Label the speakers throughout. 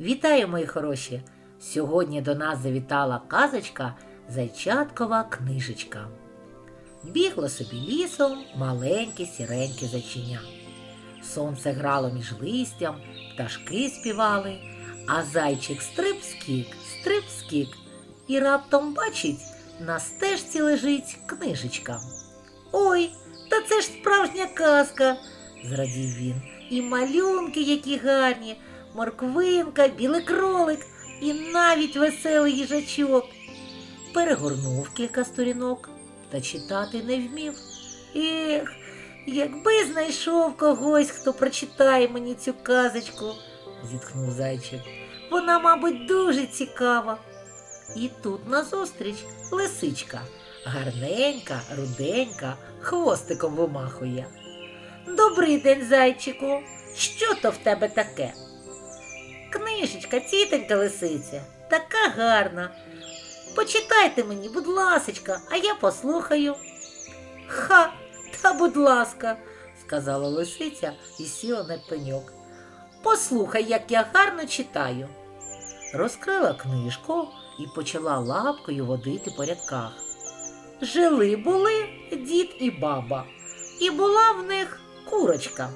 Speaker 1: Вітаю, мої хороші! Сьогодні до нас завітала казочка Зайчаткова книжечка. Бігло собі лісом маленьке сіреньке зайчиня. Сонце грало між листям, пташки співали, а зайчик стрип-скік, стрип-скік, і раптом бачить, на стежці лежить книжечка. Ой, та це ж справжня казка, зрадів він. І малюнки, які гарні, морквинка, білий кролик і навіть веселий їжачок. Перегорнув кілька сторінок та читати не вмів. Ех, якби знайшов когось, хто прочитає мені цю казочку, зітхнув зайчик. Вона, мабуть, дуже цікава. І тут назустріч лисичка, гарненька, руденька, хвостиком вимахує. Добрий день, зайчику. Що то в тебе таке? Книжечка, тітонька лисиця, така гарна. Почитайте мені, будь ласочка, а я послухаю. Ха, та будь ласка, сказала лисиця і сіла на пеньок. Послухай, як я гарно читаю. Розкрила книжку і почала лапкою водити по рядках. Жили були дід і баба, і була в них курочка.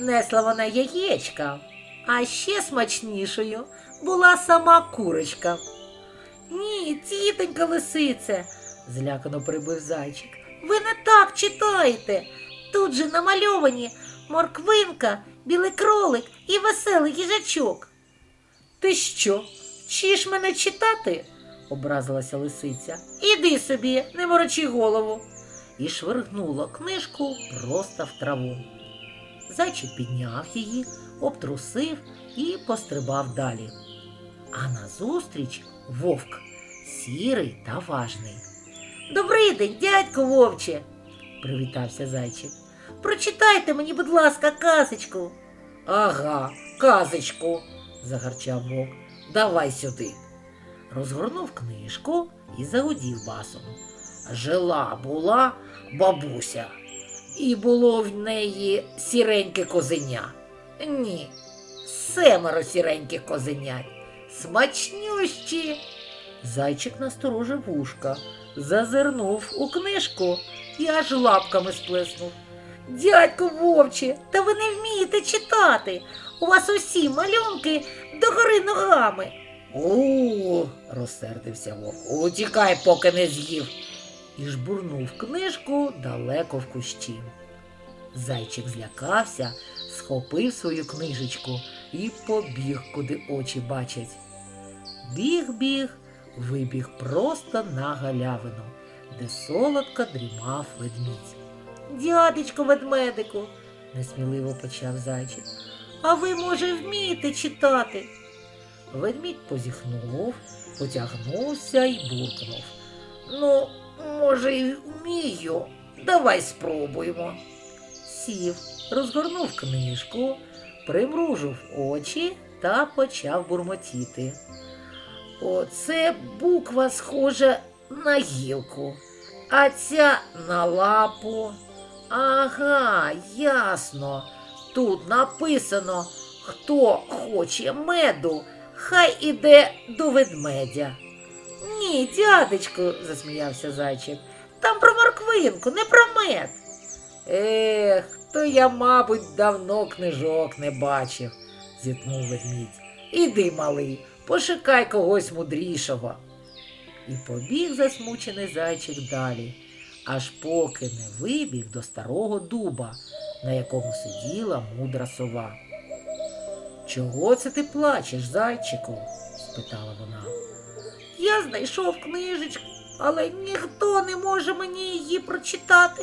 Speaker 1: Несла вона яєчка, а ще смачнішою була сама курочка. Ні, тітонька лисице, злякано прибив зайчик. Ви не так читаєте. Тут же намальовані морквинка, білий кролик і веселий їжачок. Ти що, вчиш мене читати? образилася лисиця. Іди собі, не морочи голову. І швиргнула книжку просто в траву. Зайчик підняв її, обтрусив і пострибав далі. А назустріч вовк, сірий та важний. Добрий день, дядько вовче, привітався зайчик. Прочитайте мені, будь ласка, казочку. Ага, казочку, загарчав вовк. Давай сюди. Розгорнув книжку і загудів басом. Жила була бабуся, і було в неї сіреньке козеня. Ні, семеро сіреньких козенят. Смачнющі. Зайчик насторожив вушка, зазирнув у книжку і аж лапками сплеснув. Дядько вовче, та ви не вмієте читати. У вас усі малюнки догори ногами. У, розсердився вовк. Утікай, поки не з'їв. І жбурнув книжку далеко в кущі. Зайчик злякався, схопив свою книжечку і побіг, куди очі бачать. Біг, біг, вибіг просто на галявину, де солодко дрімав ведмідь. Дядечко ведмедику, несміливо почав зайчик. А ви, може, вмієте читати? Ведмідь позіхнув, потягнувся і буркнув. Ну, може, й вмію. Давай спробуємо. Сів, розгорнув книжку, примружив очі та почав бурмотіти. Оце буква схожа на гілку, а ця на лапу. Ага, ясно. Тут написано, хто хоче меду, хай іде до ведмедя. Ні, дядечку, засміявся зайчик. Там про морквинку, не про мед. Ех, то я, мабуть, давно книжок не бачив, зітхнув ведмідь. Іди, малий, пошукай когось мудрішого. І побіг засмучений зайчик далі, аж поки не вибіг до старого дуба, на якому сиділа мудра сова. Чого це ти плачеш, зайчику? спитала вона. Я знайшов книжечку, але ніхто не може мені її прочитати.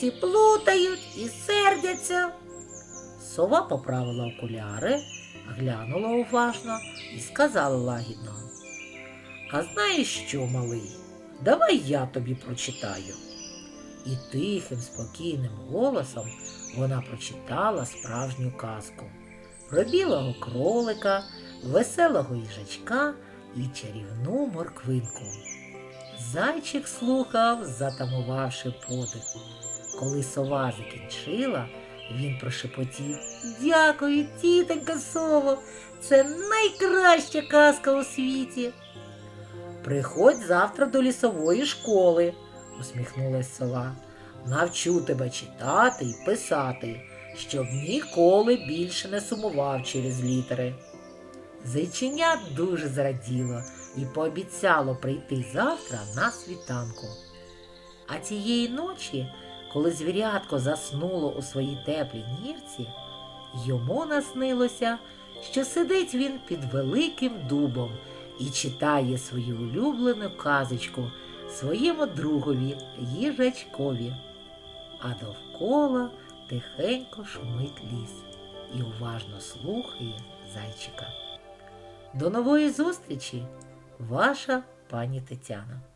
Speaker 1: Всі плутають і сердяться. Сова поправила окуляри, глянула уважно і сказала лагідно. А знаєш що, малий? Давай я тобі прочитаю. І тихим, спокійним голосом вона прочитала справжню казку про білого кролика, веселого їжачка і чарівну морквинку. Зайчик слухав, затамувавши подих. Коли сова закінчила, Він прошепотів. Дякую, тітонька Сово. Це найкраща казка у світі. Приходь завтра до лісової школи, усміхнулась сова. Навчу тебе читати і писати, щоб ніколи більше не сумував через літери. Зайченя дуже зраділо і пообіцяло прийти завтра на світанку. А тієї ночі, коли звірятко заснуло у своїй теплій нірці, йому наснилося, що сидить він під великим дубом і читає свою улюблену казочку своєму другові їжачкові. А довкола тихенько шумить ліс і уважно слухає зайчика. До нової зустрічі, ваша пані Тетяна.